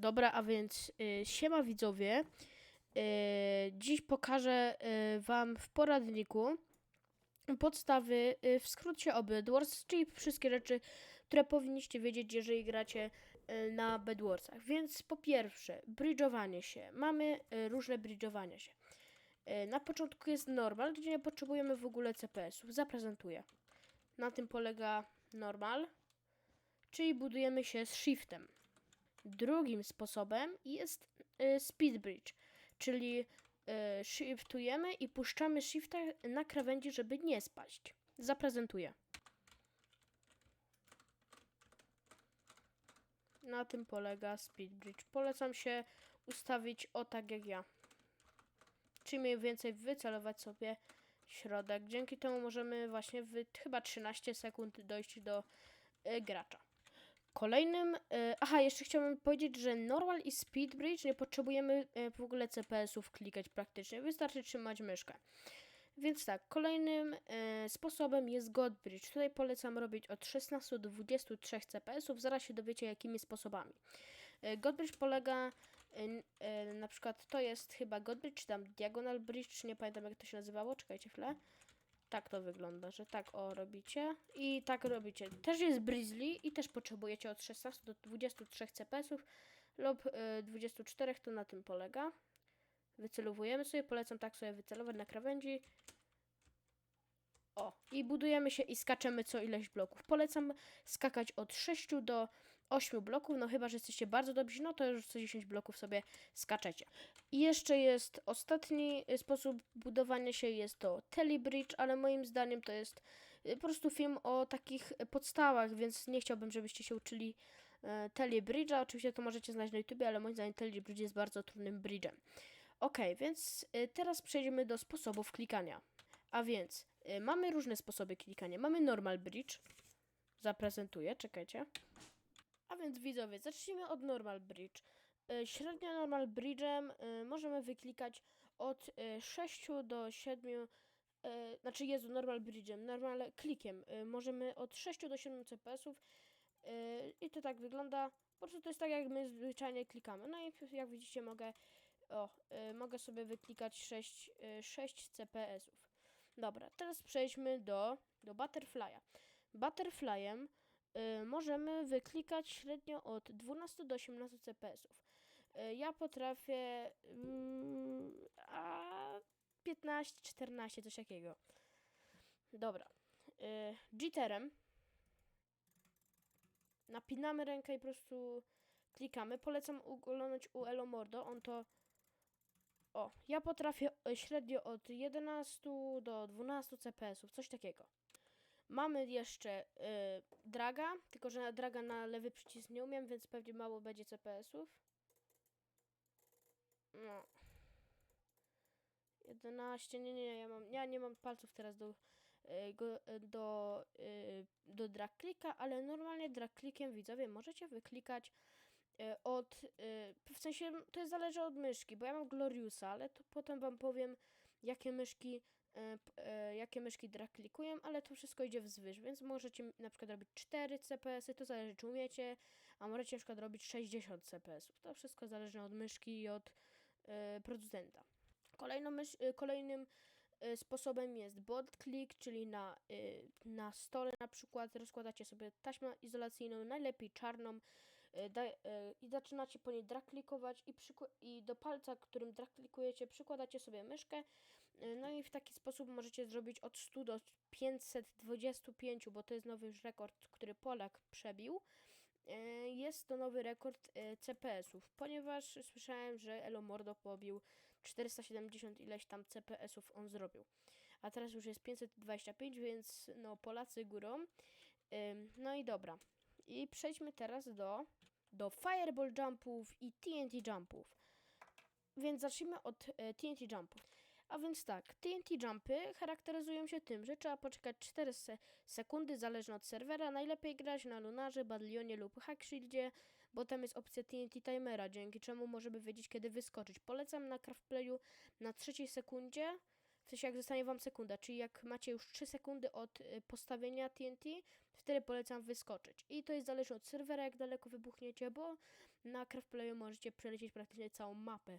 Dobra, a więc y, siema widzowie. Y, dziś pokażę y, wam w poradniku podstawy y, w skrócie o Bedwars, czyli wszystkie rzeczy, które powinniście wiedzieć, jeżeli gracie y, na Bedwarsach. Więc po pierwsze, bridgeowanie się. Mamy y, różne bridgeowania się. Y, na początku jest normal, gdzie nie potrzebujemy w ogóle CPS-ów. Zaprezentuję. Na tym polega normal, czyli budujemy się z shiftem. Drugim sposobem jest y, speed bridge, czyli y, shiftujemy i puszczamy shifta na krawędzi, żeby nie spaść. Zaprezentuję. Na tym polega speed bridge. Polecam się ustawić o tak jak ja. Czyli mniej więcej wycelować sobie środek. Dzięki temu możemy właśnie w chyba 13 sekund dojść do y, gracza. Kolejnym. e, aha, jeszcze chciałbym powiedzieć, że normal i speed bridge nie potrzebujemy e, w ogóle CPS-ów klikać praktycznie. Wystarczy trzymać myszkę. Więc tak, kolejnym e, sposobem jest God Bridge. Tutaj polecam robić od 16 do 23 CPS-ów. Zaraz się dowiecie, jakimi sposobami. E, God Bridge polega. na przykład to jest chyba God Bridge, czy tam Diagonal Bridge, nie pamiętam jak to się nazywało. Czekajcie chwilę. Tak to wygląda, że tak o robicie i tak robicie. Też jest Brizzly i też potrzebujecie od 16 do 23 CPS-ów lub y, 24, to na tym polega. Wycelowujemy sobie, polecam tak sobie wycelować na krawędzi. O, i budujemy się i skaczemy co ileś bloków. Polecam skakać od 6 do 8 bloków, no chyba, że jesteście bardzo dobrzy, no to już co 10 bloków sobie skaczecie. I jeszcze jest ostatni y, sposób budowania się, jest to Telebridge, ale moim zdaniem to jest y, po prostu film o takich podstawach, więc nie chciałbym, żebyście się uczyli e, Telebridge'a. Oczywiście to możecie znaleźć na YouTube, ale moim zdaniem Telebridge jest bardzo trudnym bridge'em. Ok, więc y, teraz przejdziemy do sposobów klikania. A więc mamy różne sposoby klikania. Mamy normal bridge. Zaprezentuję, czekajcie. A więc widzowie, zacznijmy od normal bridge. Y, Średnio normal bridge'em y, możemy wyklikać od y, 6 do 7, y, znaczy Jezu, normal bridge'em, normal klikiem. Możemy od 6 do 7 CPS-ów i to tak wygląda. Po prostu to jest tak, jak my zwyczajnie klikamy. No i jak widzicie, mogę, o, mogę sobie wyklikać 6, y, 6 CPS-ów. Dobra, teraz przejdźmy do, do Butterfly'a. Butterflyem możemy wyklikać średnio od 12 do 18 CPS-ów. Y, ja potrafię mm, a 15, 14, coś takiego. Dobra. Y, Jitterem napinamy rękę i po prostu klikamy. Polecam oglądać u Elomordo. On to. O, ja potrafię y, średnio od 11 do 12 CPS-ów, coś takiego. Mamy jeszcze y, draga, tylko że draga na lewy przycisk nie umiem, więc pewnie mało będzie CPS-ów. No. 11, nie, nie, ja, mam, ja nie mam palców teraz do, y, go, y, do, y, do drag clicka, ale normalnie drag clickiem widzowie możecie wyklikać y, od, y, w sensie to jest zależy od myszki, bo ja mam Gloriusa, ale to potem wam powiem jakie myszki jakie myszki drag klikują, ale to wszystko idzie wzwyż, więc możecie na przykład robić 4 CPS-y, to zależy czy umiecie, a możecie na przykład robić 60 CPS-ów. To wszystko zależy od myszki i od e, producenta. Kolejną e, kolejnym e, sposobem jest bot click, czyli na, e, na stole na przykład rozkładacie sobie taśmę izolacyjną, najlepiej czarną e, da, e, i zaczynacie po niej drag klikować i, i do palca, którym drag klikujecie przykładacie sobie myszkę E, No i w taki sposób możecie zrobić od 100 do 525, bo to jest nowy już rekord, który Polak przebił. E, Jest to nowy rekord e, CPS-ów, ponieważ słyszałem, że Elo Mordo pobił 470 ileś tam CPS-ów on zrobił. A teraz już jest 525, więc no Polacy górą. No i dobra. I przejdźmy teraz do, do Fireball Jumpów i TNT Jumpów. Więc zacznijmy od e, TNT Jumpów. A więc tak, TNT jumpy charakteryzują się tym, że trzeba poczekać 4 se sekundy, zależnie od serwera. Najlepiej grać na Lunarze, Badlionie lub Hackshieldzie, bo tam jest opcja TNT timera, dzięki czemu możemy wiedzieć kiedy wyskoczyć. Polecam na Craftplayu na trzeciej sekundzie. Sensie jak zostanie wam sekunda, czyli jak macie już 3 sekundy od y, postawienia TNT, wtedy polecam wyskoczyć. I to jest zależne od serwera, jak daleko wybuchniecie, bo na Craftplayu możecie przelecieć praktycznie całą mapę, y,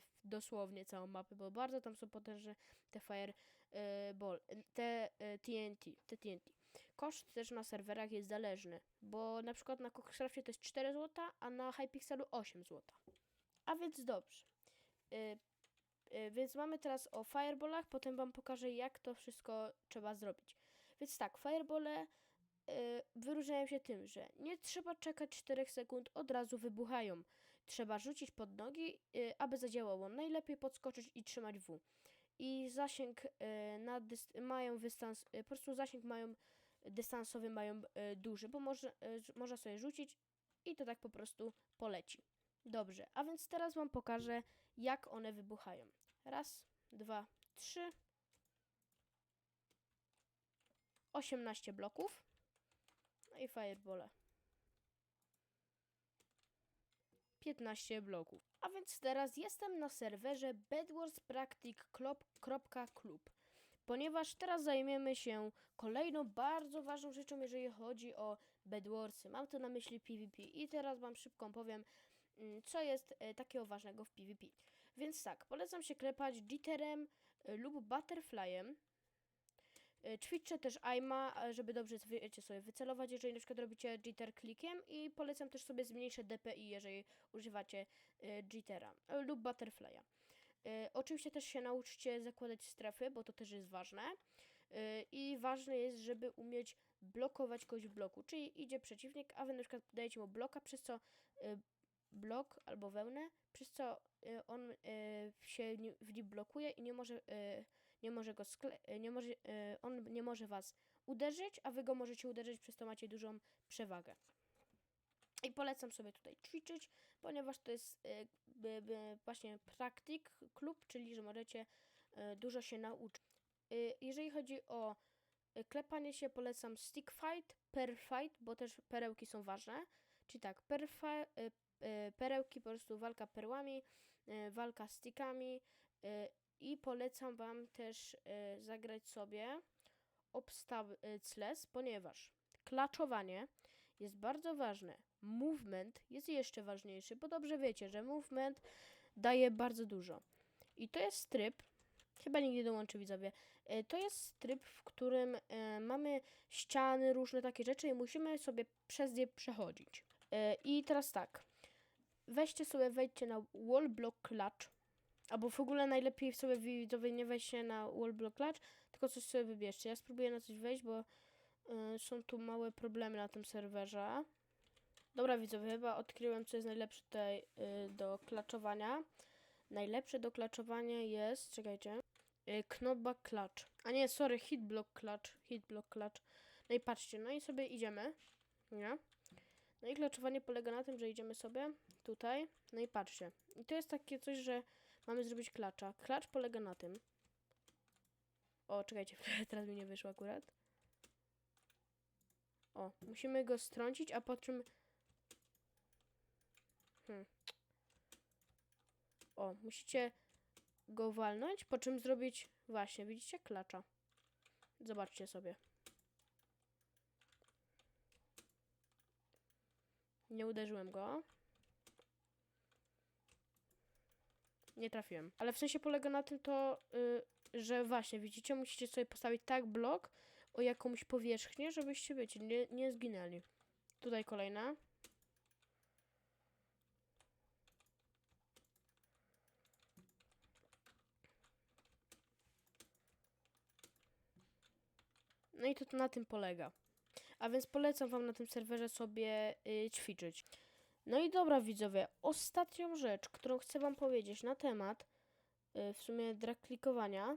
w- dosłownie całą mapę, bo bardzo tam są potężne te fireball, te y, TNT, te TNT. Koszt też na serwerach jest zależny, bo na przykład na Coxcrafcie to jest 4 zł, a na Hypixelu 8 zł. A więc dobrze. Y, y, więc mamy teraz o fireballach, potem wam pokażę jak to wszystko trzeba zrobić. Więc tak, firebole y, wyróżniają się tym, że nie trzeba czekać 4 sekund, od razu wybuchają. Trzeba rzucić pod nogi, y, aby zadziałało. Najlepiej podskoczyć i trzymać W. I zasięg y, na mają dystans, y, po prostu zasięg mają dystansowy mają y, duży, bo może, y, można sobie rzucić i to tak po prostu poleci. Dobrze, a więc teraz wam pokażę, jak one wybuchają. Raz, dwa, trzy. 18 bloków. No i firebole. 15 bloków. A więc teraz jestem na serwerze bedwarspractic.club, ponieważ teraz zajmiemy się kolejną bardzo ważną rzeczą, jeżeli chodzi o Bedwarsy. Mam tu na myśli PvP i teraz wam szybko powiem, co jest e, takiego ważnego w PvP. Więc tak, polecam się klepać Jitterem e, lub Butterflyem. E, Ćwiczę też aima, żeby dobrze wiecie, sobie wycelować, jeżeli na przykład robicie jitter klikiem i polecam też sobie zmniejszyć DPI, jeżeli używacie jittera lub butterfly'a. Oczywiście też się nauczcie zakładać strefy, bo to też jest ważne. I ważne jest, żeby umieć blokować kogoś w bloku, czyli idzie przeciwnik, a wy na przykład dajecie mu bloka, przez co blok albo wełnę, przez co e, on e, się w nim blokuje i nie może e, nie może go skle- nie może, on nie może was uderzyć, a wy go możecie uderzyć, przez to macie dużą przewagę. I polecam sobie tutaj ćwiczyć, ponieważ to jest właśnie praktyk klub, czyli że możecie dużo się nauczyć. Jeżeli chodzi o klepanie się, polecam stick fight, per fight, bo też perełki są ważne. Czyli tak, per perełki, po prostu walka perłami, e, walka stickami, e, i polecam Wam też e, zagrać sobie obstacles, ponieważ klaczowanie jest bardzo ważne. Movement jest jeszcze ważniejszy, bo dobrze wiecie, że movement daje bardzo dużo. I to jest tryb, chyba nigdy dołączy widzowie, e, to jest tryb, w którym e, mamy ściany, różne takie rzeczy i musimy sobie przez nie przechodzić. E, I teraz tak, weźcie sobie, wejdźcie na wall block clutch, Albo w ogóle najlepiej sobie widzowie nie wejście na wallblock clutch, tylko coś sobie wybierzcie. Ja spróbuję na coś wejść, bo y, są tu małe problemy na tym serwerze. Dobra widzowie, chyba odkryłem co jest najlepsze tutaj y, do klaczowania. Najlepsze do klaczowania jest, czekajcie, y, knockback clutch. A nie, sorry, hitblock clutch, hitblock clutch. No i patrzcie, no i sobie idziemy, nie? No i klaczowanie polega na tym, że idziemy sobie tutaj, no i patrzcie. I to jest takie coś, że mamy zrobić klacza. Klacz polega na tym. O, czekajcie, teraz mi nie wyszło akurat. O, musimy go strącić, a po czym. Hmm. O, musicie go walnąć, po czym zrobić. Właśnie, widzicie? Klacza. Zobaczcie sobie. Nie uderzyłem go. Nie trafiłem. Ale w sensie polega na tym to, y, że właśnie, widzicie, musicie sobie postawić tak blok o jakąś powierzchnię, żebyście, wiecie, nie, nie zginęli. Tutaj kolejna. No i to na tym polega. A więc polecam wam na tym serwerze sobie y, ćwiczyć. No i dobra widzowie, ostatnią rzecz, którą chcę wam powiedzieć na temat y, w sumie drag klikowania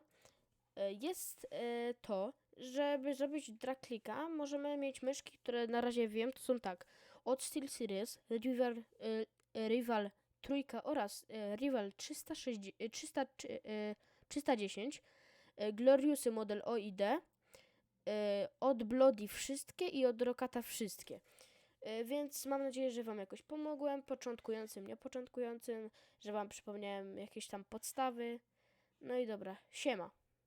y, jest y, to, żeby zrobić drag klika możemy mieć myszki, które na razie wiem, to są tak od SteelSeries, Rival, y, y, Rival trójka oraz Rival 360, y, 300, y, 310, y, Gloriusy model O i D, y, od Bloody wszystkie i od Rokata wszystkie. Y, Więc mam nadzieję, że Wam jakoś pomogłem, początkującym, niepoczątkującym, że Wam przypomniałem jakieś tam podstawy. No i dobra, siema.